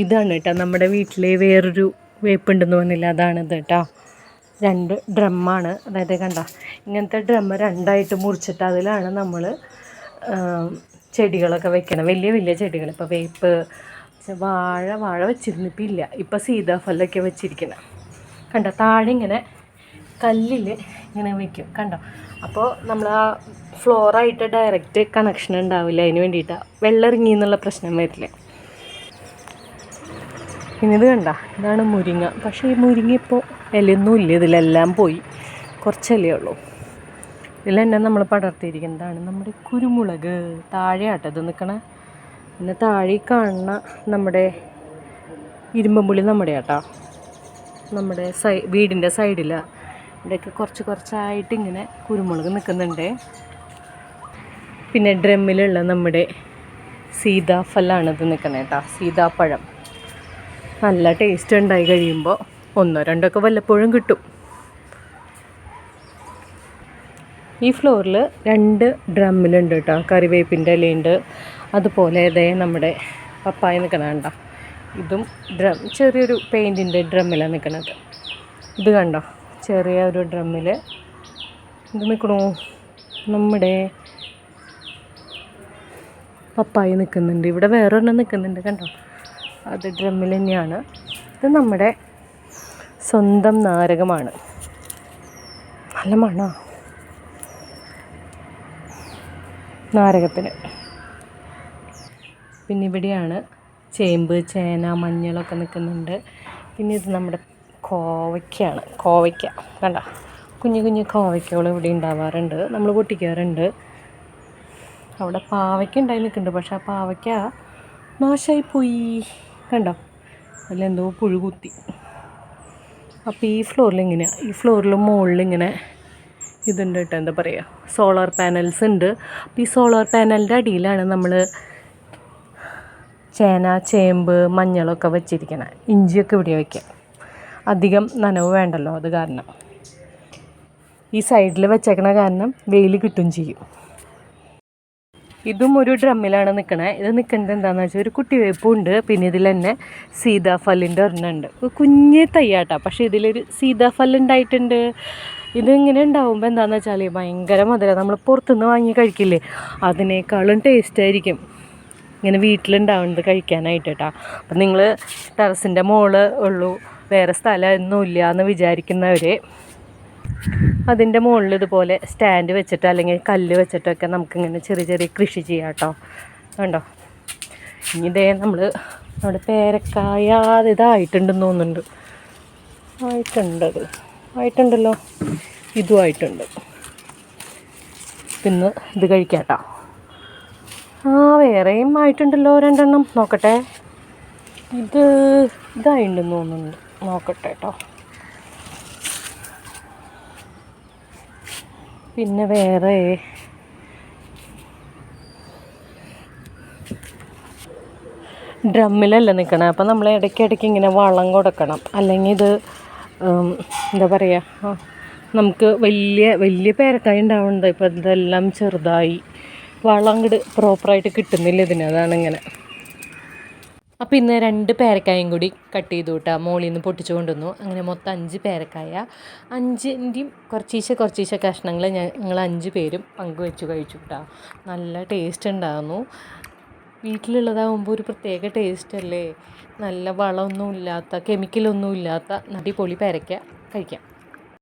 ഇതാണ് കേട്ടോ നമ്മുടെ വീട്ടിലെ വേറൊരു വേപ്പുണ്ടെന്ന് പറഞ്ഞില്ല? അതാണിത് കേട്ടോ. രണ്ട് ഡ്രമ്മാണ്. അതായത് കണ്ട ഇങ്ങനത്തെ ഡ്രമ്മ് രണ്ടായിട്ട് മുറിച്ചിട്ട് അതിലാണ് നമ്മൾ ചെടികളൊക്കെ വെക്കണം വലിയ വലിയ ചെടികൾ. ഇപ്പോൾ വേപ്പ് വാഴ വാഴ വെച്ചിരുന്നിപ്പോൾ ഇല്ല. ഇപ്പോൾ സീതാഫലമൊക്കെ വെച്ചിരിക്കണം കണ്ടോ? താഴെ ഇങ്ങനെ കല്ലിൽ ഇങ്ങനെ വെക്കും. കണ്ടോ? അപ്പോൾ നമ്മൾ ആ ഫ്ലോറായിട്ട് ഡയറക്റ്റ് കണക്ഷൻ ഉണ്ടാവില്ല. അതിന് വേണ്ടിയിട്ടാണ് വെള്ളം ഇറങ്ങി എന്നുള്ള പ്രശ്നം വരില്ല. പിന്നെ ഇത് കണ്ട? ഇതാണ് മുരിങ്ങ. പക്ഷേ ഈ മുരിങ്ങ ഇപ്പോൾ ഇലയൊന്നും ഇല്ല. ഇതിലെല്ലാം പോയി. കുറച്ചല്ലേ ഉള്ളൂ. ഇതിൽ തന്നെ നമ്മൾ പടർത്തിയിരിക്കുന്നതാണ് നമ്മുടെ കുരുമുളക്. താഴെയാട്ടോ ഇത് നിൽക്കണേ പിന്നെ താഴെ കാണുന്ന നമ്മുടെ ഇരുമ്പമ്പുളി നമ്മുടെ ആട്ടാ നമ്മുടെ സൈ വീടിന്റെ സൈഡിൽ ഇവിടെയൊക്കെ കുറച്ച് കുറച്ചായിട്ട് ഇങ്ങനെ കുരുമുളക് നിൽക്കുന്നുണ്ട് പിന്നെ ഡ്രമ്മിലുള്ള നമ്മുടെ സീതാഫലാണ് ഇത് നിൽക്കുന്നത് കേട്ടോ സീതാപ്പഴം. നല്ല ടേസ്റ്റ് ഉണ്ടായി കഴിയുമ്പോൾ ഒന്നോ രണ്ടോ ഒക്കെ വല്ലപ്പോഴും കിട്ടും. ഈ ഫ്ലോറിൽ രണ്ട് ഡ്രമ്മിലുണ്ട് കേട്ടോ കറിവേപ്പിന്റെ ഇലയുണ്ട്. അതുപോലെ ഇതേ നമ്മുടെ പപ്പായ നിൽക്കണ കണ്ടോ? ഇതും ഡ്രം ചെറിയൊരു പെയിന്റിന്റെ ഡ്രമ്മിലാണ് നിൽക്കുന്നത് ഇത് കണ്ടോ? ചെറിയ ഒരു ഡ്രമ്മിൽ ഇത് നിൽക്കണു നമ്മുടെ പപ്പായ നിൽക്കുന്നുണ്ട് ഇവിടെ വേറൊരെണ്ണം നിൽക്കുന്നുണ്ട് കണ്ടോ? അത് ഡ്രമ്മിൽ തന്നെയാണ്. ഇത് നമ്മുടെ സ്വന്തം നാരകമാണ്. നല്ല മണ. നാരകത്തിന്. പിന്നെ ഇവിടെയാണ് ചേമ്പ് ചേന മഞ്ഞളൊക്കെ നിൽക്കുന്നുണ്ട്. പിന്നെ ഇത് നമ്മുടെ കോവയ്ക്കയാണ്. കോവയ്ക്ക. കണ്ട? കുഞ്ഞു കുഞ്ഞു കോവയ്ക്കകൾ ഇവിടെ ഉണ്ടാവാറുണ്ട്. നമ്മൾ പൊട്ടിക്കാറുണ്ട്. അവിടെ പാവയ്ക്ക ഉണ്ടായി നിൽക്കുന്നുണ്ട്. പക്ഷേ ആ പാവയ്ക്ക നാശമായി പോയി. കണ്ടോ? അതിലെന്തോ പുഴു കുത്തി അപ്പോൾ ഈ ഫ്ലോറിൽ ഇങ്ങനെയാണ് ഈ ഫ്ലോറിൽ മുകളിൽ ഇങ്ങനെ ഇതുണ്ട് കേട്ടോ എന്താ പറയുക സോളാർ പാനൽസ് ഉണ്ട് അപ്പോൾ ഈ സോളാർ പാനലിന്റെ അടിയിലാണ് നമ്മൾ ചേന ചേമ്പ് മഞ്ഞളൊക്കെ വെച്ചിരിക്കണം. ഇഞ്ചിയൊക്കെ ഇവിടെ വയ്ക്കുക അധികം നനവ് വേണ്ടല്ലോ അത് കാരണം. ഈ സൈഡിൽ വെച്ചേക്കണ കാരണം വെയിൽ കിട്ടും ചെയ്യും. ഇതും ഒരു ഡ്രമ്മിലാണ് നിൽക്കണേ ഇത് നിൽക്കുന്നത് എന്താണെന്ന് വെച്ചാൽ ഒരു കുട്ടി വേപ്പുണ്ട്. പിന്നെ ഇതിൽ തന്നെ സീതാഫലിന്റെ ഒരെണ്ണമുണ്ട് കുഞ്ഞ് തയ്യാട്ടാ. പക്ഷേ ഇതിലൊരു സീതാഫൽ ഉണ്ടായിട്ടുണ്ട്. ഇതിങ്ങനെ ഉണ്ടാവുമ്പോൾ എന്താണെന്ന് വെച്ചാൽ ഭയങ്കര മധുരം. നമ്മൾ പുറത്തുനിന്ന് വാങ്ങി കഴിക്കില്ലേ? അതിനേക്കാളും ടേസ്റ്റ് ആയിരിക്കും. ഇങ്ങനെ വീട്ടിലുണ്ടാവുന്നത് കഴിക്കാനായിട്ട് കേട്ടോ അപ്പം നിങ്ങൾ ടെറസിന്റെ മോൾ ഉള്ളൂ. വേറെ സ്ഥലമൊന്നുമില്ല എന്ന് വിചാരിക്കുന്നവർ അതിന്റെ മുകളിൽ ഇതുപോലെ സ്റ്റാൻഡ് വെച്ചിട്ട് അല്ലെങ്കിൽ കല്ല് വെച്ചിട്ടൊക്കെ നമുക്കിങ്ങനെ ചെറിയ ചെറിയ കൃഷി ചെയ്യാം കേട്ടോ. കണ്ടോ? ഇനി ഇതേ നമ്മൾ നമ്മുടെ പേരക്കായ ഇതായിട്ടുണ്ടെന്ന് തോന്നുന്നുണ്ട്. ആയിട്ടുണ്ട് അത്. ആയിട്ടുണ്ടല്ലോ? ഇതും ആയിട്ടുണ്ട്. പിന്നെ ഇത് കഴിക്കാം കേട്ടോ. ആ വേറെയും ആയിട്ടുണ്ടല്ലോ രണ്ടെണ്ണം. നോക്കട്ടെ. ഇത് ഇതായിട്ടുണ്ടെന്ന് തോന്നുന്നുണ്ട്. നോക്കട്ടെ കേട്ടോ. പിന്നെ വേറെ? ഡ്രമ്മിലല്ല നിൽക്കണം അപ്പം നമ്മൾ ഇടയ്ക്കിടയ്ക്ക് ഇങ്ങനെ വളം കൊടുക്കണം. അല്ലെങ്കിൽ ഇത് എന്താ പറയുക നമുക്ക് വലിയ വലിയ പേരക്കായ ഉണ്ടാവുന്നുണ്ട്. ഇപ്പം ഇതെല്ലാം ചെറുതായി. വളം അങ്ങോട്ട് പ്രോപ്പറായിട്ട് കിട്ടുന്നില്ല ഇതിന്. അതാണ് ഇങ്ങനെ. അപ്പോൾ ഇന്ന് രണ്ട് പേരക്കായും കൂടി കട്ട് ചെയ്തു കേട്ടോ മോളിൽ നിന്ന് പൊട്ടിച്ചു കൊണ്ടുവന്നു. അങ്ങനെ മൊത്തം അഞ്ച് പേരക്കായ. അഞ്ചിന്റെയും കുറച്ചീശെ കുറച്ചീശെ കഷ്ണങ്ങൾ ഞങ്ങൾ അഞ്ച് പേരും പങ്കുവെച്ച് കഴിച്ചു കേട്ടോ നല്ല ടേസ്റ്റ് ഉണ്ടായിരുന്നു വീട്ടിലുള്ളതാകുമ്പോൾ ഒരു പ്രത്യേക ടേസ്റ്റ് അല്ലേ? നല്ല വളമൊന്നും ഇല്ലാത്ത കെമിക്കലൊന്നും ഇല്ലാത്ത അടിപൊളി പേരക്ക കഴിക്കാം.